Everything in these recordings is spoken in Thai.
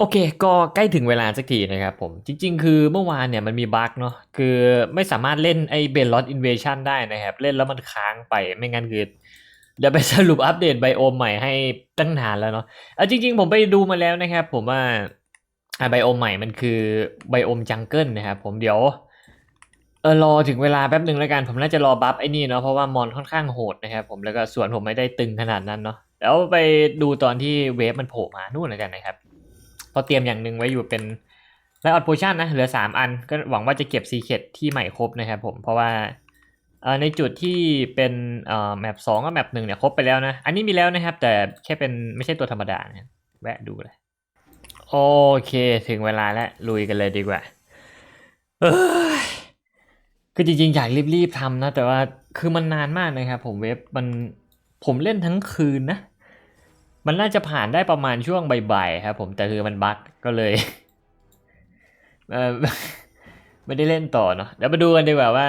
โอเค ก็ใกล้ถึงเวลาสักทีนะครับผม จริง ๆ คือเมื่อวานเนี่ยมันมีบั๊กเนาะ คือไม่สามารถเล่นไอ้เบลลอ t อินเวชั่นได้นะครับ เล่นแล้วมันค้างไป ไม่งั้นคือเดี๋ยวไปสรุปอัปเดตไบโอมใหม่ให้ตั้งนานแล้วเนาะเอาจริง ๆ ผมไปดูมาแล้วนะครับ ผมว่าอ่าไบโอมใหม่มันคือไบโอมจังเกิลนะครับผมเดี๋ยวเออรอถึงเวลาแป๊บหนึ่งแล้วกัน ผมน่าจะรอบัฟไอ้นี่เนาะเพราะว่ามอนค่อนข้างโหดนะครับผมแล้วก็ส่วนผมไม่ได้ตึงขนาดนั้นเนาะแล้วไปดูตอนที่เวฟมันโผล่มานู่นแล้วกันนะครับ พอเตรียมอย่างหนึ่งไว้อยู่เป็นไลออดโพชั่นนะเหลือ 3 อันก็หวังว่าจะเก็บซีเคดที่ใหม่ครบนะครับผมเพราะว่าในจุดที่เป็นเอ่อแมปสองกับแมปหนึ่งเนี่ยครบไปแล้วนะ อันนี้มีแล้วนะครับ แต่แค่เป็นไม่ใช่ตัวธรรมดานะแวะดูเลย โอเคถึงเวลาแล้ว ลุยกันเลยดีกว่าคือจริงๆ อยากรีบๆทำนะ แต่ว่าคือมันนานมากนะครับผมเว็บมันผมเล่นทั้งคืนนะ มันน่าจะผ่านได้ประมาณช่วงบ่ายๆครับผมแต่คือมันบั๊กก็เลยเไม่ได้เล่นต่อเนาะเดี๋ยวมาดูกันดีกว่าว่า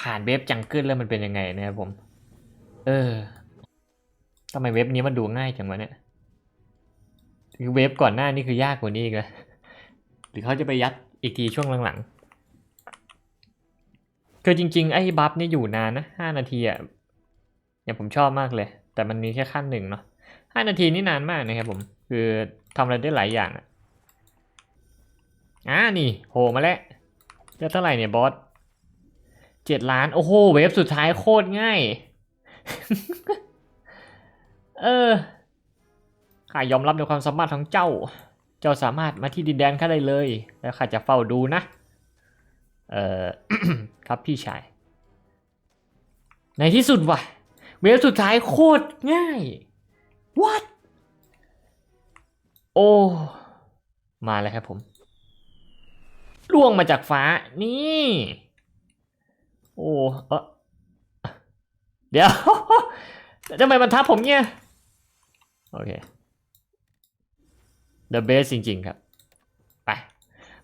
ผ่านเว็บจังเกิลแล้วมันเป็นยังไงนะครับผม เออทำไมเว็บนี้มันดูง่ายจังวะเนี่ยคือเว็บก่อนหน้านี่คือยากกว่านี้อีกเลยหรือเขาจะไปยัดอีกทีช่วงหลังๆคือจริง ๆ ไอ้บัฟนี่อยู่นานนะห้านาทีอะอย่างผมชอบมากเลย แต่มันมีแค่ขั้นหนึ่งเนาะห้านาทีนี่นานมากนะครับผม คือทำอะไรได้หลายอย่างอะอ่านี่โหมาแล้วเลือดเท่าไหร่เนี่ยบอสเจ็ดล้าน โอ้โห เวฟสุดท้ายโคตรง่าย เออข้ายอมรับในความสามารถของเจ้า เจ้าสามารถมาที่ดินแดนข้าได้เลย แล้วข้าจะเฝ้าดูนะ เอ่อครับพี่ชาย ในที่สุดว่ะ เวฟสุดท้ายโคตรง่าย what โอ้ มาแล้วครับผมล่วงมาจากฟ้า นี่ โอ้เออเดี๋ยวทำไมมันทับผมเนี่ย โอเค The best จริง ๆ ครับ ไป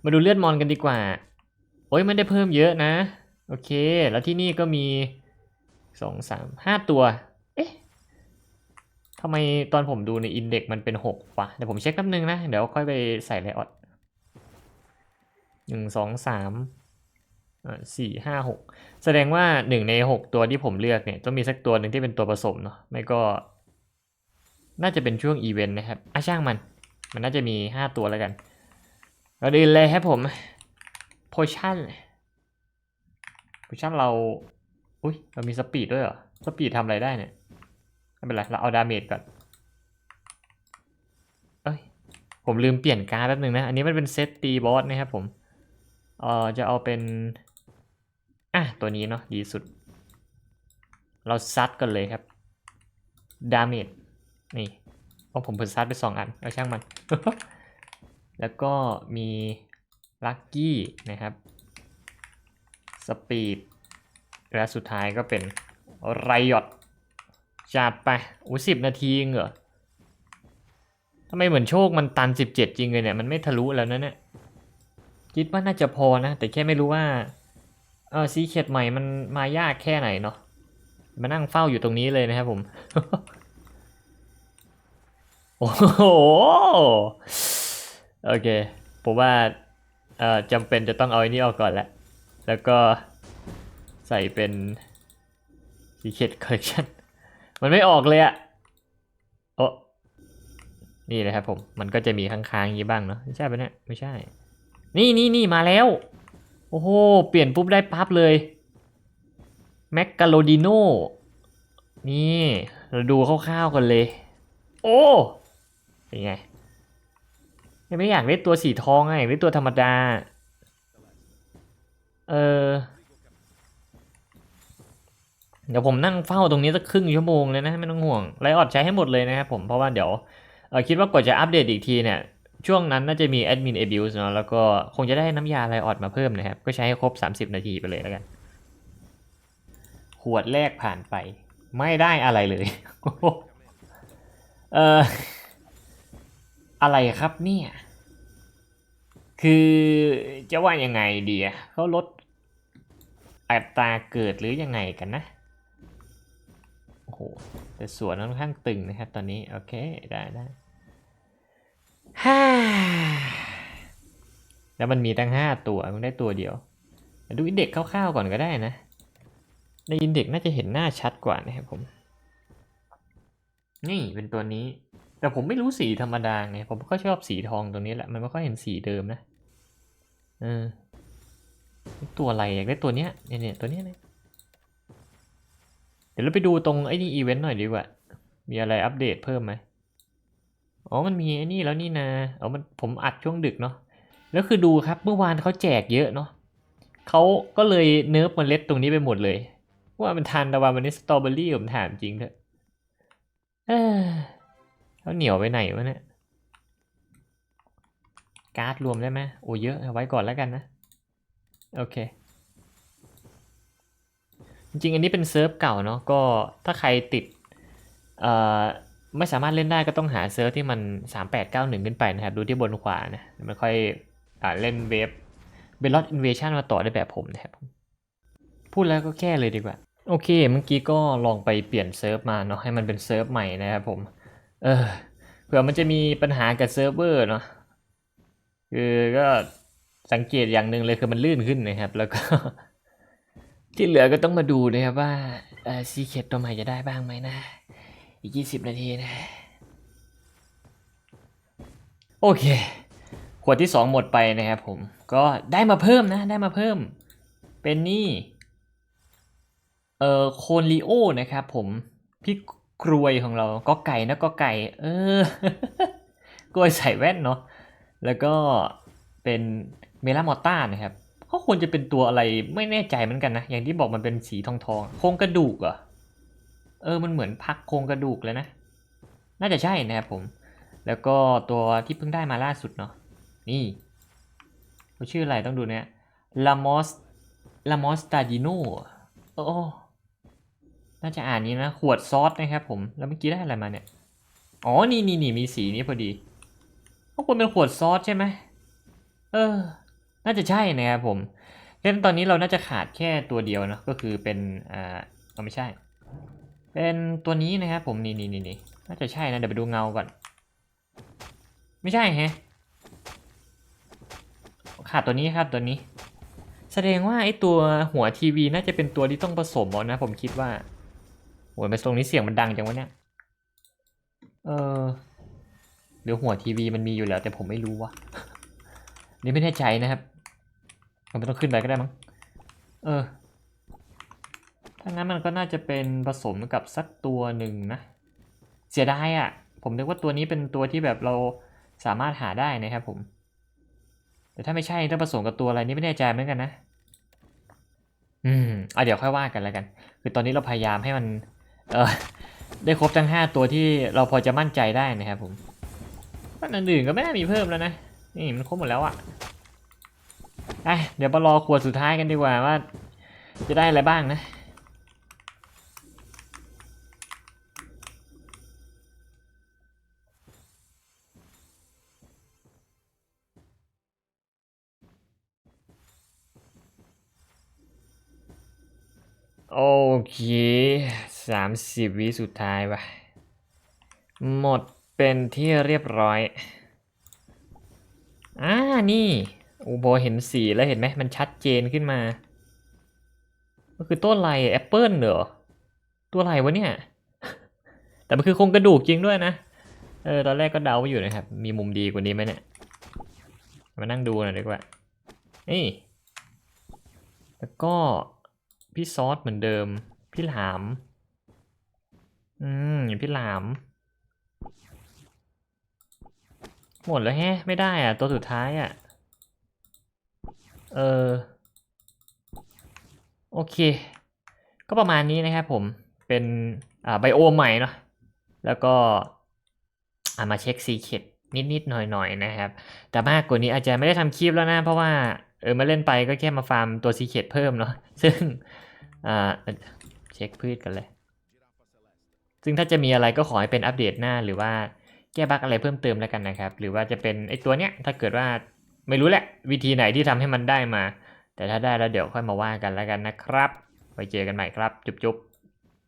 มาดูเลือดมอนกันดีกว่า โอ้ยไม่ได้เพิ่มเยอะนะ โอเค แล้วที่นี่ก็มี สองสามห้าตัว เอ๊ะทำไมตอนผมดูในอินเด็กมันเป็นหกวะเดี๋ยวผมเช็คแป๊บนึงนะ เดี๋ยวค่อยไปใส่ไลออดหนึ่งสองสามสี่ห้าหกแสดงว่าหนึ่งในหกตัวที่ผมเลือกเนี่ยต้องมีสักตัวหนึ่งที่เป็นตัวผสมเนาะไม่ก็ น่าจะเป็นช่วงอีเวนต์นะครับอะช่างมัน มันน่าจะมีห้าตัวแล้วกันเราดินเลยครับผมโพชั่นโพชั่นเรา อุ้ยเรามีสปีดด้วยเหรอ สปีดทำอะไรได้เนี่ย ไม่เป็นไร เราเอาดาเมจก่อน เอ้ย ผมลืมเปลี่ยนการ์ดแป๊บนึงนะ อันนี้มันเป็นเซตตีบอสนะครับผม เอ่อ จะเอาเป็น อะ ตัวนี้เนาะดีสุด เราซัดกันเลยครับ ดาเมจ นี่เพราะผมเพิ่งซัดไปสองอัน เอาช่างมัน แล้วก็มีลัคกี้นะครับ สปีด และสุดท้ายก็เป็นไรยอดจัดไปอู้สิบนาทีเงเหรอทำไมเหมือนโชคมันตันสิบเจ็ดจริงเลยเนี่ย มันไม่ทะลุแล้วนะเนี่ยคิดว่าน่าจะพอนะ แต่แค่ไม่รู้ว่าเออซีเคดใหม่มันมายากแค่ไหนเนาะมานั่งเฝ้าอยู่ตรงนี้เลยนะครับผม โอ้โห โอเค ผมว่าเออจำเป็นจะต้องเอาอันนี้ออกก่อนแหละแล้วก็ ใส่เป็น Secret Collection มันไม่ออกเลยอะโอ้นี่นะครับผม มันก็จะมีค้างๆอย่างนี้บ้างเนาะไม่ใช่ปะเนี่ยไม่ใช่ นี่นี่นี่มาแล้ว โอ้โห เปลี่ยนปุ๊บได้ปั๊บเลยแมคกาโลดิโนนี่เราดูคร่าวๆกันเลย โอ้เป็นไงยังไม่อยากเล่นตัวสีทองไงอยากเล่นตัวธรรมดา เออ ดี๋ยวผมนั่งเฝ้าตรงนี้สักครึ่งชั่วโมงเลยนะไม่ต้องห่วงไลออดใช้ให้หมดเลยนะครับผมเพราะว่าเดี๋ยวคิดว่ากว่าจะอัปเดตอีกทีเนี่ยช่วงนั้นน่าจะมีแอดมินเอบิวส์เนาะแล้วก็คงจะได้น้ำยาไลออดมาเพิ่มนะครับ ก็ใช้ให้ครบ 30 นาทีไปเลยแล้วกัน ขวดแรกผ่านไป ไม่ได้อะไรเลยเอออะไรครับเนี่ย คือจะว่ายังไงดีเขาลดอัตราเกิดหรือยังไงกันนะ โอ้โหแต่สวนค่อนข้างตึงนะครับตอนนี้ โอเค ได้ได้ฮ่าแล้วมันมีตั้งห้าตัวมึงได้ตัวเดียว ดูอินเด็กคร่าวๆก่อนก็ได้นะ ในอินเด็กน่าจะเห็นหน้าชัดกว่านะครับผม นี่เป็นตัวนี้ แต่ผมไม่รู้สีธรรมดาไง ผมก็ชอบสีทองตรงนี้แหละ มันไม่ค่อยเห็นสีเดิมนะ เออ ตัวอะไรอยากได้ตัวเนี้ย เนี่ยตัวเนี้ยเนี่ย เดี๋ยวเราไปดูตรงไอ้นี่อีเวนต์หน่อยดีกว่า มีอะไรอัปเดตเพิ่มไหมอ๋อ มันมีไอ้นี่แล้วนี่นะอ๋อมันผมอัดช่วงดึกเนาะ แล้วคือดูครับเมื่อวานเขาแจกเยอะเนาะเขาก็เลยเนิร์ฟเมล็ดตรงนี้ไปหมดเลย ว่ามันทันต่ว่ามันนี่สตรอเบอรี่ผมถามจริงเถอะเออเขาเหนียวไปไหนวะเนี่ย การ์ดรวมได้ไหมโอ้เยอะเอาไว้ก่อนแล้วกันนะ โอเค จริงอันนี้เป็นเซิร์ฟเก่าเนาะก็ถ้าใครติดเอ่อไม่สามารถเล่นได้ก็ต้องหาเซิร์ฟที่มัน 3891 ขึ้นไปนะครับ ดูที่บนขวานะมันค่อยอเล่นเวฟเบลลอดอินเวชั่นมาต่อได้แบบผมนะครับ พูดแล้วก็แค่เลยดีกว่า โอเค เมื่อกี้ก็ลองไปเปลี่ยนเซิร์ฟมาเนาะให้มันเป็นเซิร์ฟใหม่นะครับผม เออเผื่อมันจะมีปัญหากับเซิร์ฟเวอร์เนาะคือก็สังเกตอย่างหนึ่งเลยคือมันลื่นขึ้นนะครับ แล้วก็ ที่เหลือก็ต้องมาดูนะครับว่าซีเคตตัวใหม่จะได้บ้างไหมนะ อีกยี่สิบนาทีนะ โอเค ขวดที่สองหมดไปนะครับผม ก็ได้มาเพิ่มนะ ได้มาเพิ่ม เป็นนี่ เอ่อ โคนลีโอนะครับผม พี่กรวยของเราก็ไก่นะก็ไก่ เออ กรวยใส่แว่นเนาะ แล้วก็เป็นเมลามอต้านะครับ ควรจะเป็นตัวอะไรไม่แน่ใจเหมือนกันนะ อย่างที่บอกมันเป็นสีทองทองโครงกระดูกเหรอเออมันเหมือนพักโครงกระดูกเลยนะ น่าจะใช่นะครับผม แล้วก็ตัวที่เพิ่งได้มาล่าสุดเนาะนี่เขาชื่ออะไรต้องดูเนี่ยลามอสลามอสตาดิโนโอ้น่าจะอ่านนี้นะ ขวดซอสนะครับผม แล้วเมื่อกี้ได้อะไรมาเนี่ย อ๋อ นี่นี่นี่มีสีนี้พอดีก็ควรเป็นขวดซอสใช่ไหมเออ น่าจะใช่นะครับผมเพราะฉะนั้นตอนนี้เราน่าจะขาดแค่ตัวเดียวเนะก็คือเป็นอ่าเอาไม่ใช่ เป็นตัวนี้นะครับผมนี่นี่นี่นี่น่าจะใช่นะเดี๋ยวไปดูเงาก่อน ไม่ใช่ฮะขาดตัวนี้ครับตัวนี้ แสดงว่าไอ้ตัวหัวทีวีน่าจะเป็นตัวที่ต้องผสมเอานะ ผมคิดว่าโหยไปตรงนี้เสียงมันดังจังวะเนี่ยเออหรือหัวทีวีมันมีอยู่แล้วแต่ผมไม่รู้วะนี่ไม่แน่ใจนะครับ มันไม่ต้องขึ้นไปก็ได้มั้ง เออ ถ้างั้นมันก็น่าจะเป็นผสมกับสักตัวหนึ่งนะ เสียดายอะ ผมนึกว่าตัวนี้เป็นตัวที่แบบเราสามารถหาได้นะครับผม แต่ถ้าไม่ใช่ถ้าผสมกับตัวอะไรนี่ไม่แน่ใจเหมือนกันนะ อืมอะเดี๋ยวค่อยว่ากันแล้วกัน คือตอนนี้เราพยายามให้มัน เออได้ครบทั้งห้าตัวที่เราพอจะมั่นใจได้นะครับผมอันอื่นๆก็ไม่น่ามีเพิ่มแล้วนะ นี่มันครบหมดแล้วอะ่ะ อะเดี๋ยวมารอขวดสุดท้ายกันดีกว่าว่า จะได้อะไรบ้างนะ โอเคสามสิบวิสุดท้ายว่ะ หมดเป็นที่เรียบร้อย อ่า นี่ อูโบเห็นสีแล้วเห็นไหมมันชัดเจนขึ้นมา ก็คือต้นอะไรแอปเปิลเหรอ ตัวอะไรวะเนี่ย แต่มันคือโครงกระดูกจริงด้วยนะ เออตอนแรกก็เดาไว้อยู่นะครับ มีมุมดีกว่านี้ไหมเนี่ย มานั่งดูหน่อยดีกว่า นี่ แล้วก็พี่ซอสเหมือนเดิม พี่หลาม อืมพี่หลามหมดแล้วแฮะ ไม่ได้อะ ตัวสุดท้ายอะ เออโอเค ก็ประมาณนี้นะครับผมเป็นอ่าไบโอมใหม่เนาะแล้วก็ามาเช็คซีเคดนิดๆหน่อยๆนะครับ แต่มากกว่านี้อาจจะไม่ได้ทำคลิปแล้วนะ เพราะว่าเออมาเล่นไปก็แค่มาฟาร์มตัวซีเคดเพิ่มเนาะซึ่งอ่าเช็คพืชกันเลย ซึ่งถ้าจะมีอะไรก็ขอให้เป็นอัปเดตหน้าหรือว่าแก้บั๊กอะไรเพิ่มเติมแล้วกันนะครับ หรือว่าจะเป็นไอตัวเนี้ยถ้าเกิดว่า ไม่รู้แหละ วิธีไหนที่ทำให้มันได้มา แต่ถ้าได้แล้วเดี๋ยวค่อยมาว่ากันแล้วกันนะครับ ไว้เจอกันใหม่ครับ จุ๊บๆ